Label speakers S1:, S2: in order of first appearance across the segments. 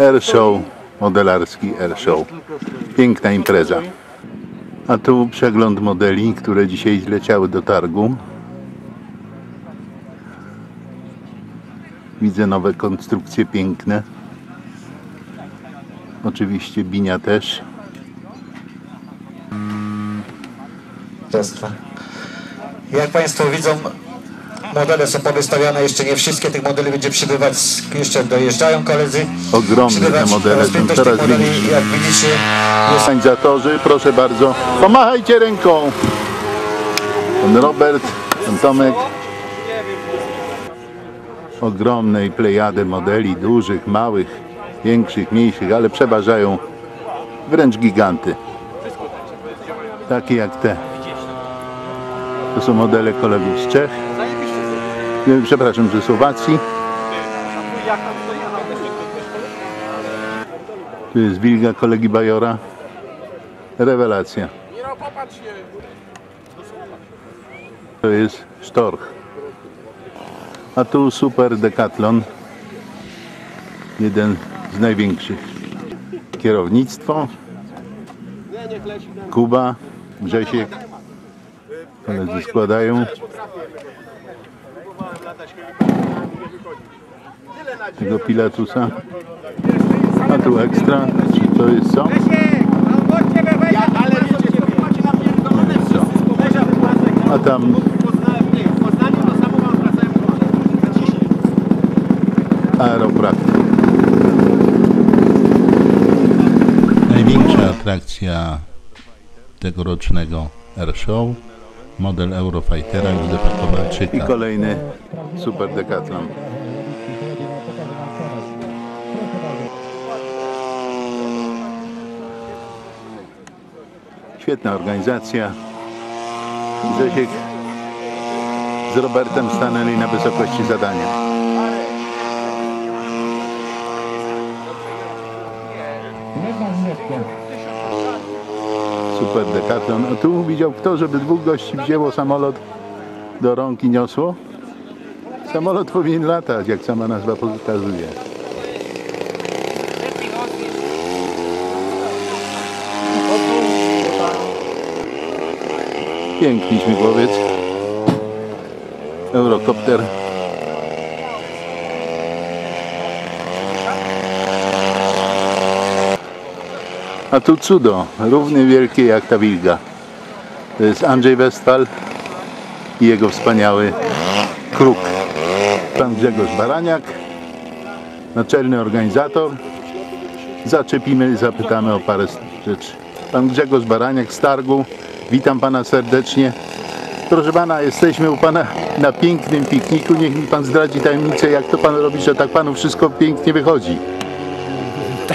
S1: Air Show, modelarski Air Show. Piękna impreza. A tu przegląd modeli, które dzisiaj zleciały do targu. Widzę nowe konstrukcje piękne. Oczywiście Binia też.
S2: Jak Państwo widzą, modele są powystawiane, jeszcze nie wszystkie tych modeli będzie przybywać, jeszcze dojeżdżają koledzy.
S1: Ogromne te modele są
S2: rozpiętość
S1: coraz
S2: tych modeli,
S1: większe.
S2: jak widzicie, jest
S1: Organizatorzy, proszę bardzo, pomachajcie ręką. Pan Robert, pan Tomek. Ogromnej plejady modeli, dużych, małych, większych, mniejszych, ale przeważają wręcz giganty. Takie jak te. To są modele kolegów z Czech. Przepraszam, ze Słowacji. Tu jest wilga kolegi Bajora. Rewelacja. To jest sztorch. A tu super Decathlon. Jeden z największych. Kierownictwo. Kuba, Grzesiek. Koledzy składają. Tego Pilatusa. A tu ekstra. To jest co? A tam Aeroprakt. Największa atrakcja tegorocznego Air Show model Eurofightera Józefa Kowalczyka. I kolejny Super Decathlon. Świetna organizacja. Grzesiek z Robertem stanęli na wysokości zadania. Super Decathlon. Tu widział kto, żeby dwóch gości wzięło samolot do rąk i niosło? Samolot powinien latać, jak sama nazwa pokazuje. Piękny śmigłowiec. Eurokopter. A tu cudo, równie wielkie jak ta wilga. To jest Andrzej Westphal i jego wspaniały kruk. Pan Grzegorz Baraniak, naczelny organizator. Zaczepimy, zapytamy o parę rzeczy. Pan Grzegorz Baraniak z targu. Witam pana serdecznie. Proszę pana, jesteśmy u pana na pięknym pikniku. Niech mi pan zdradzi tajemnicę, jak to pan robi, że tak panu wszystko pięknie wychodzi.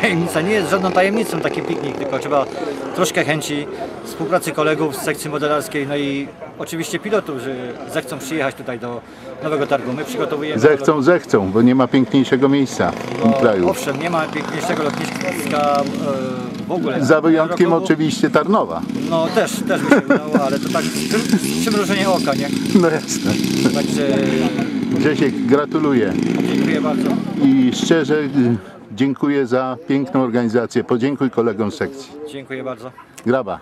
S3: Tajemnica nie jest żadną tajemnicą taki piknik, tylko trzeba troszkę chęci współpracy kolegów z sekcji modelarskiej, no i oczywiście pilotów, że zechcą przyjechać tutaj do nowego targu. My przygotowujemy.
S1: Zechcą, zechcą, bo nie ma piękniejszego miejsca w tym kraju.
S3: Owszem, nie ma piękniejszego lotniska e, w ogóle.
S1: Za wyjątkiem
S3: Roku-
S1: oczywiście Tarnowa.
S3: No też, też by się udało, ale to tak przy- przymrużenie oka, nie?
S1: No jasne.
S3: Także
S1: Grzesiek, gratuluję
S3: dziękuję bardzo.
S1: i szczerze dziękuję za piękną organizację. Podziękuj kolegom z sekcji.
S3: Dziękuję bardzo.
S1: Graba.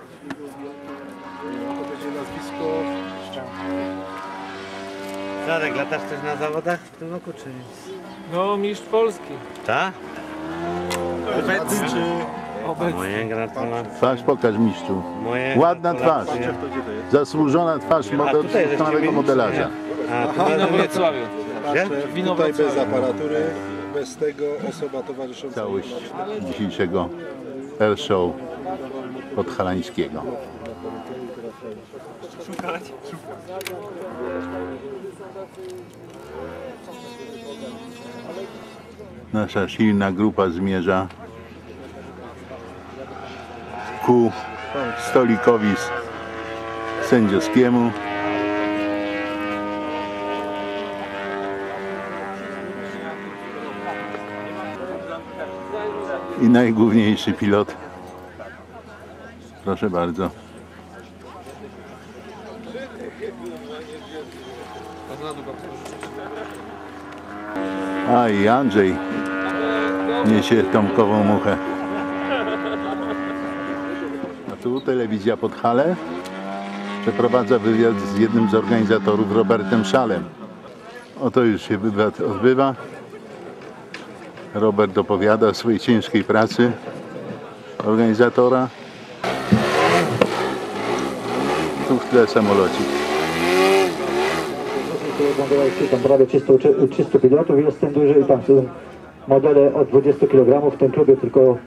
S4: Zarek, latasz też na zawodach w tym roku, czy nie?
S5: No, mistrz Polski.
S4: Tak?
S5: Obecny?
S4: Moje gratulacje.
S1: Twarz pokaż mistrzu.
S4: Moje
S1: Ładna twarz. Zasłużona twarz
S4: A
S1: model, modelarza.
S4: A, tu
S5: Wino
S4: na
S5: Wrocławiu.
S6: Tutaj bez aparatury, bez tego osoba towarzysząca.
S1: Całość dzisiejszego Air Show podhalańskiego. Nasza silna grupa zmierza ku stolikowi sędziowskiemu. I najgłówniejszy pilot. Proszę bardzo. A i Andrzej Niesie Tomkową muchę. A tu telewizja Podhale przeprowadza wywiad z jednym z organizatorów, Robertem Szalem. Oto już się wywiad odbywa. Robert opowiada o swojej ciężkiej pracy organizatora. Tu w tle samolocik.
S2: Tam prawie 300, 300 pilotów, jest ten duży i tam są modele od 20 kg, w tym klubie tylko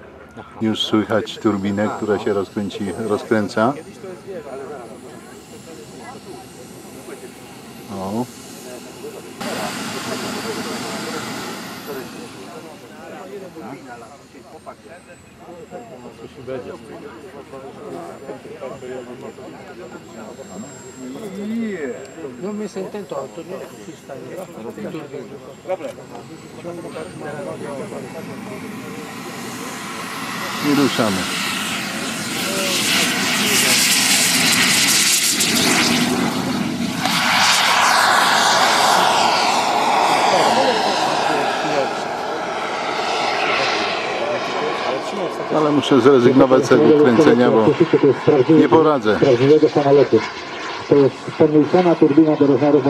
S1: Już słychać turbinę, która się rozkręci, rozkręca. O. Non mi sento intorno, non né? ci stai, non ti Riusciamo. Ale muszę zrezygnować z tego kręcenia, bo nie poradzę.
S2: To jest pomniejszona turbina do rozmiarów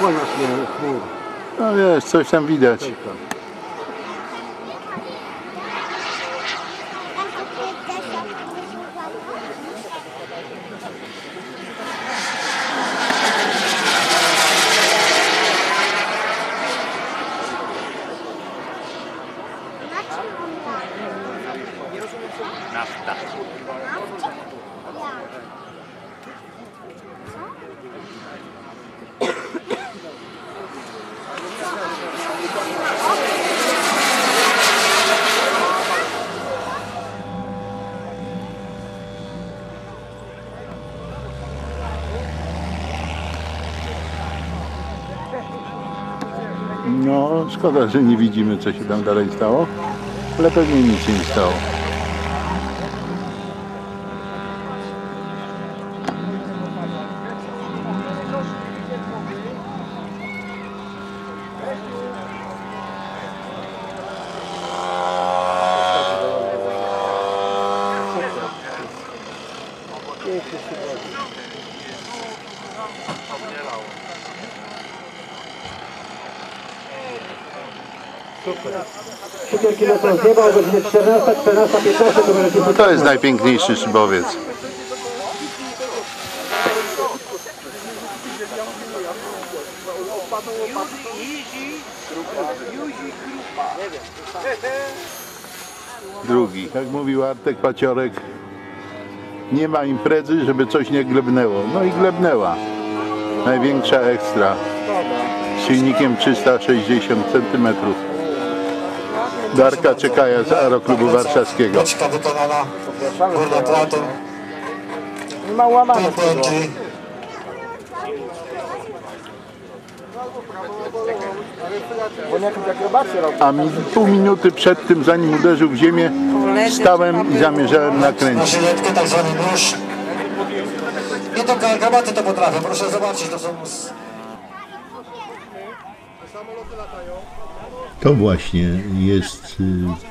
S2: modelarskich.
S1: No wiesz, coś tam widać. No, szkoda, że nie widzimy, co się tam dalej stało, ale pewnie nic się nie stało.
S2: Szybkie lecą z nieba o godzinie 14, 14, 15 to
S1: to jest najpiękniejszy szybowiec. Drugi. Jak mówił Artek Paciorek, nie ma imprezy, żeby coś nie glebnęło. No i glebnęła. Największa ekstra. Z silnikiem 360 cm. Darka Czekaja z Aeroklubu Warszawskiego.
S2: Beczka wykonana górną platą. Ma łamane
S1: A mi pół minuty przed tym, zanim uderzył w ziemię, stałem i zamierzałem
S2: Na
S1: nakręcić.
S2: żyletkę tak zwany nóż. Nie tylko akrobaty to potrafią, proszę zobaczyć, to są... s-
S1: To właśnie jest y,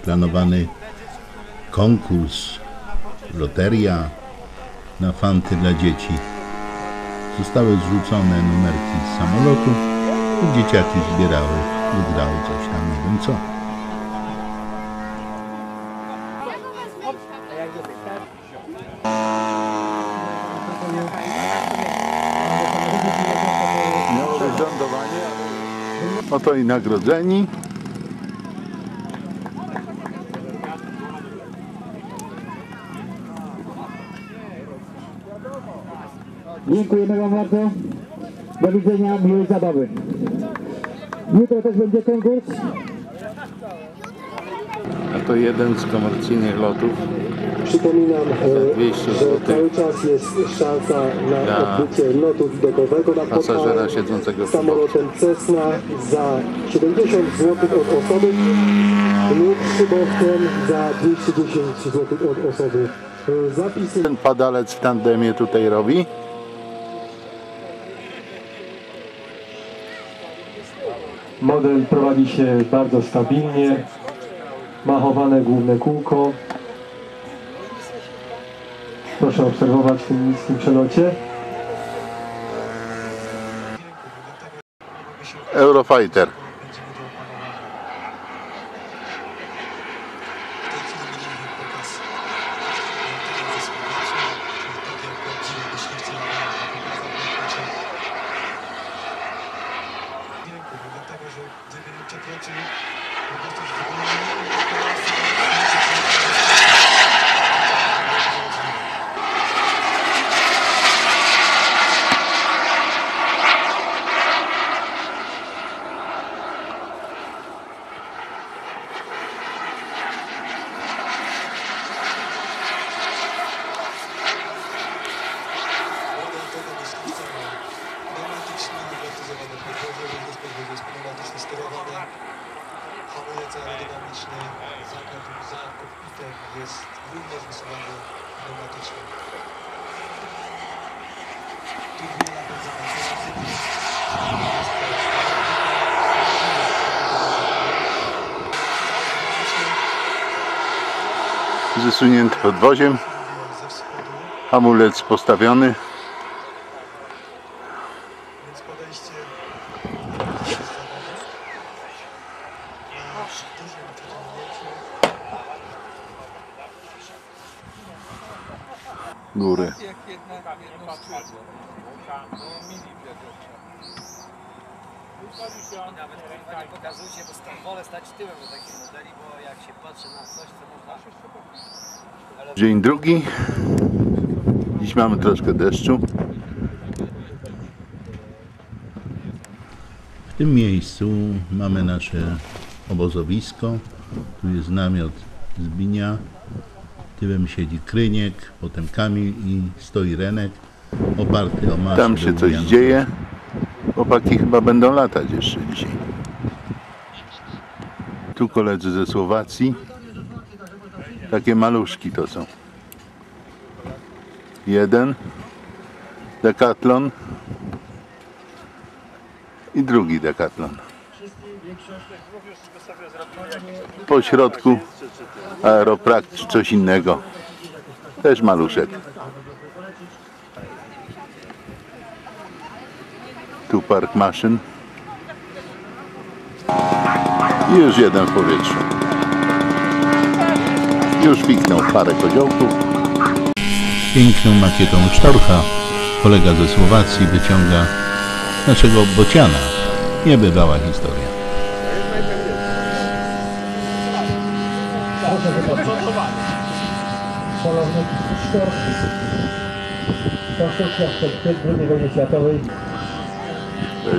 S1: planowany konkurs, loteria na fanty dla dzieci. Zostały zrzucone numerki z samolotu i dzieciaki zbierały, wygrały coś tam, nie wiem co. Oto i nagrodzeni.
S2: Dziękujemy Wam bardzo. Do widzenia, miłej zabawy. Jutro też będzie konkurs.
S1: Oto jeden z komercyjnych lotów.
S7: Przypominam, e,
S1: 200
S7: że cały czas jest szansa na
S1: dla
S7: odbycie lotu widokowego na
S1: pasażera siedzącego
S7: samolotem Cessna za 70 zł od osoby lub szybowcem za 210 zł od osoby. E, Zapisy
S1: Ten padalec w tandemie tutaj robi.
S7: Model prowadzi się bardzo stabilnie. Ma chowane główne kółko. Proszę obserwować w tym niskim przelocie.
S1: Eurofighter.
S8: Hamulec aerodynamiczny, zakład za kokpitem jest również wysuwany pneumatycznie. Turbina napędzana
S1: Zesunięty podwoziem. Hamulec postawiony.
S8: więc podejście na dużym przeciągnięciu
S1: Góry.
S3: Nawet kurwa nie pokazujcie, bo stąd wolę stać tyłem do takich modeli, bo jak się patrzy na coś, co można...
S1: Dzień drugi. Dziś mamy troszkę deszczu. W tym miejscu mamy nasze obozowisko. Tu jest namiot Zbinia. Tyłem siedzi Kryniek, potem Kamil i stoi Renek oparty o maszynę. Tam się coś dzieje. Chłopaki chyba będą latać jeszcze dzisiaj. Tu koledzy ze Słowacji. Takie maluszki to są. Jeden. Decathlon. I drugi Decathlon. Po środku Aeroprakt czy coś innego. Też maluszek. Tu park maszyn. Już jeden w powietrzu. Już piknął parę koziołków. Piękną makietą Sztorcha kolega ze Słowacji wyciąga naszego bociana. Niebywała historia.
S7: Polownik Sztorch. Konstrukcja sprzed II wojny światowej.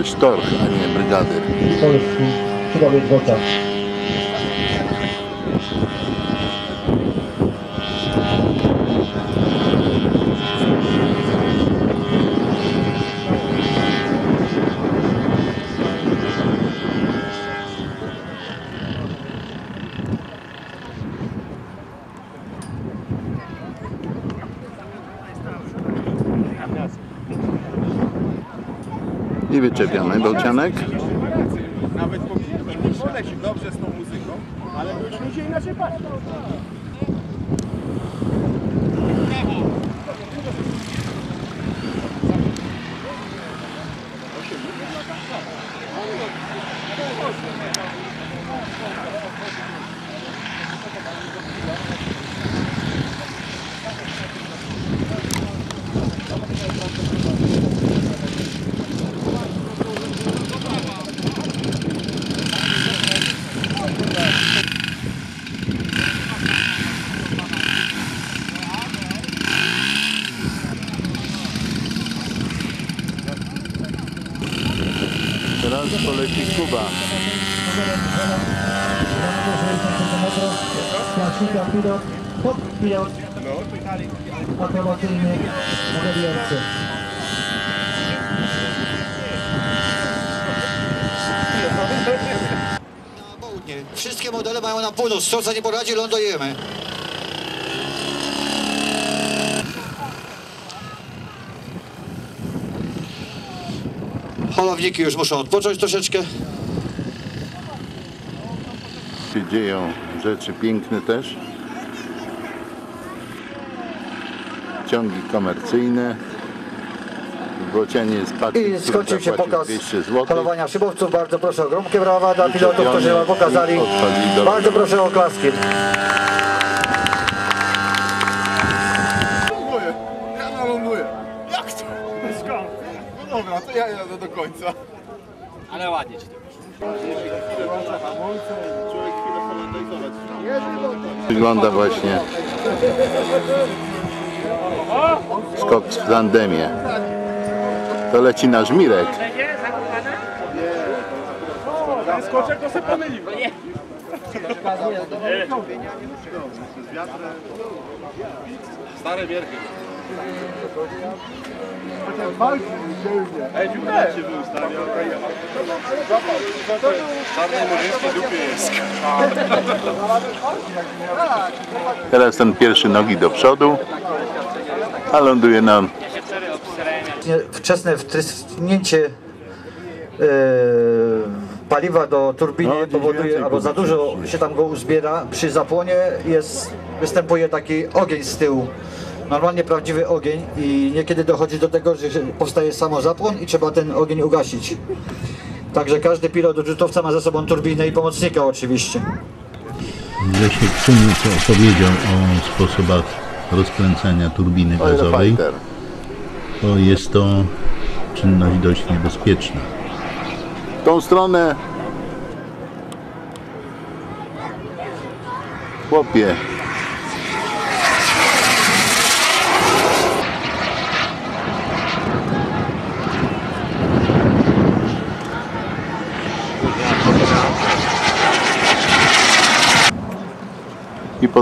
S1: Sztorch, a nie Brygadyr.
S7: Polski. Cudowy bota.
S1: I wyczepiamy bocianek.
S6: Nawet powinien poleci dobrze z tą muzyką, ale już ludzie inaczej patrzą.
S1: Teraz poleci Kuba.
S2: Wszystkie modele mają na północ. Co za nie poradzi, lądujemy. Holowniki już muszą odpocząć troszeczkę.
S3: się dzieją rzeczy piękne też. Ciągi komercyjne. W Bocianie jest
S2: I skończył się pokaz
S3: 200 zł.
S2: holowania szybowców. Bardzo proszę o gromkie brawa dla pilotów, którzy nam pokazali. Bardzo proszę o klaski.
S9: Końca.
S10: Ale ładnie ci to.
S3: Wygląda właśnie skok w tandemie. To leci nasz Mirek.
S9: Skoczek to pomylił.
S10: Stare wierchy.
S9: Ej, dziurę się wyustawia. Czarnej murzyńskiej dupie jest.
S3: Teraz ten pierwszy nogi do przodu, a ląduje nam
S2: Wczesne wtrysknięcie e, paliwa do turbiny
S3: No,
S2: powoduje, albo za dużo się tam go uzbiera. Przy zapłonie jest, występuje taki ogień z tyłu. Normalnie prawdziwy ogień i niekiedy dochodzi do tego, że powstaje samo zapłon i trzeba ten ogień ugasić. Także każdy pilot odrzutowca ma ze sobą turbinę i pomocnika oczywiście.
S3: Grzesiek co nieco opowiedział o sposobach rozkręcania turbiny gazowej. To jest to czynność dość niebezpieczna. W tą stronę chłopie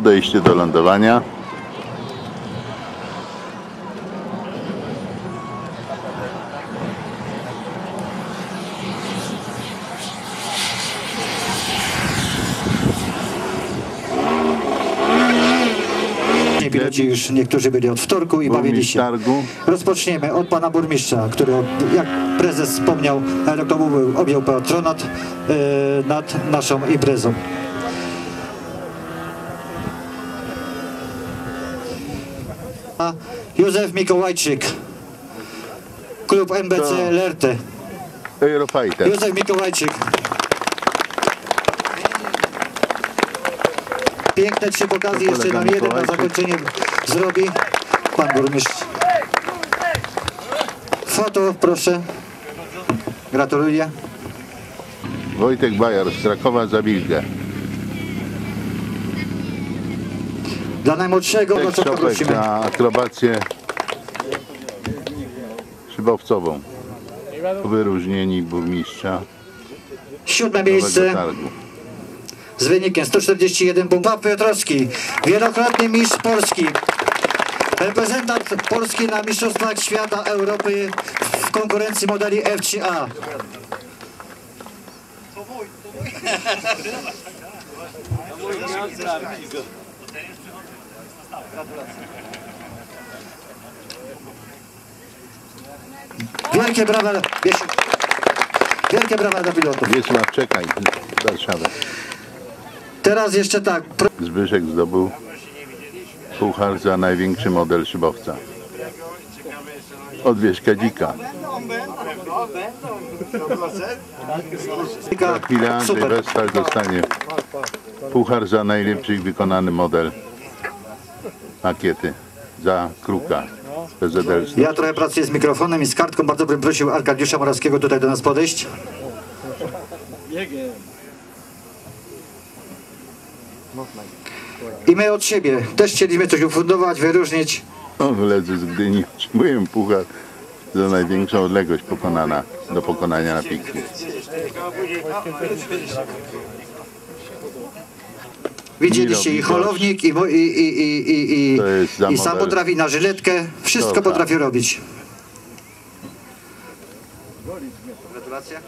S3: podejście do lądowania.
S2: Piloci już niektórzy byli od wtorku i bawili się.
S3: targu.
S2: Rozpoczniemy od pana burmistrza, który, jak prezes wspomniał, aeroklubu był- objął patronat e, nad naszą imprezą. Józef Mikołajczyk, klub MBC
S3: To-
S2: Lerte.
S3: Eurofighter.
S2: Józef Mikołajczyk. Piękne trzy pokazy, jeszcze nam jeden na zakończenie zrobi pan burmistrz. Foto, proszę. Gratuluję.
S3: Wojtek Bajar z Krakowa za Wilgę.
S2: Dla
S3: najmłodszego,Tek
S2: o co
S3: Szopek
S2: prosimy.
S3: za akrobację szybowcową. Wyróżnieni burmistrza
S2: Siódme miejsce
S3: Targu.
S2: z wynikiem 141 punktów. Piotrowski, wielokrotny mistrz Polski. Reprezentant Polski na Mistrzostwach Świata Europy w konkurencji modeli F3A. Wielkie brawa, wielkie brawa dla pilotów.
S3: Wiesław Czekaj z Warszawy.
S2: Teraz jeszcze tak,
S3: Zbyszek zdobył puchar za największy model szybowca. Odwieźka dzika. Za chwilę Andrzej. Westal dostanie puchar za najlepszy wykonany model makiety za kruka.
S2: Ja trochę pracuję z mikrofonem i z kartką. Bardzo bym prosił Arkadiusza Morawskiego tutaj do nas podejść. I my od siebie też chcieliśmy coś ufundować, wyróżnić.
S3: O, Koledzy z Gdyni otrzymują puchar za największą odległość pokonana do pokonania na piknik.
S2: Widzieliście i holownik, i, i, i, i, i, i, sam potrafi na żyletkę. Wszystko
S3: Dobra.
S2: potrafi robić. Gratulacje.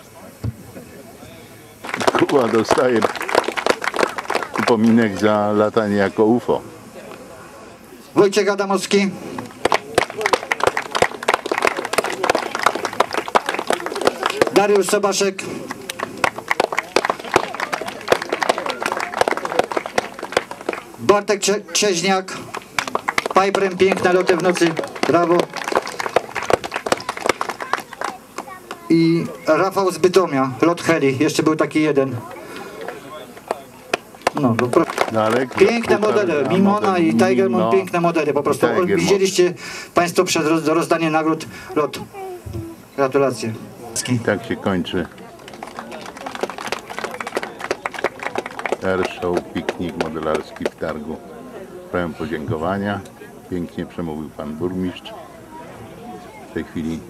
S3: Kuba dostaje upominek za latanie jako UFO.
S2: Wojciech Adamowski. Dariusz Sobaszek. Bartek Cze- Czeźniak. Piperem piękne loty w nocy. Brawo. I Rafał z Bytomia. Lot heli. Jeszcze był taki jeden. No, no.
S3: Dalek,
S2: Piękne modele,
S3: na
S2: Mimona i Tigerman,
S3: Mimo.
S2: piękne modele po prostu. Widzieliście Państwo przed roz, rozdaniem nagród lot. Gratulacje.
S3: Tak się kończy airshow, piknik modelarski w targu. Pełen podziękowania. Pięknie przemówił pan burmistrz. W tej chwili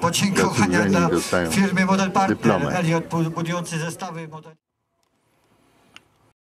S2: Podziękowania dla
S3: dostają
S2: firmy Model Partner, budujący zestawy model.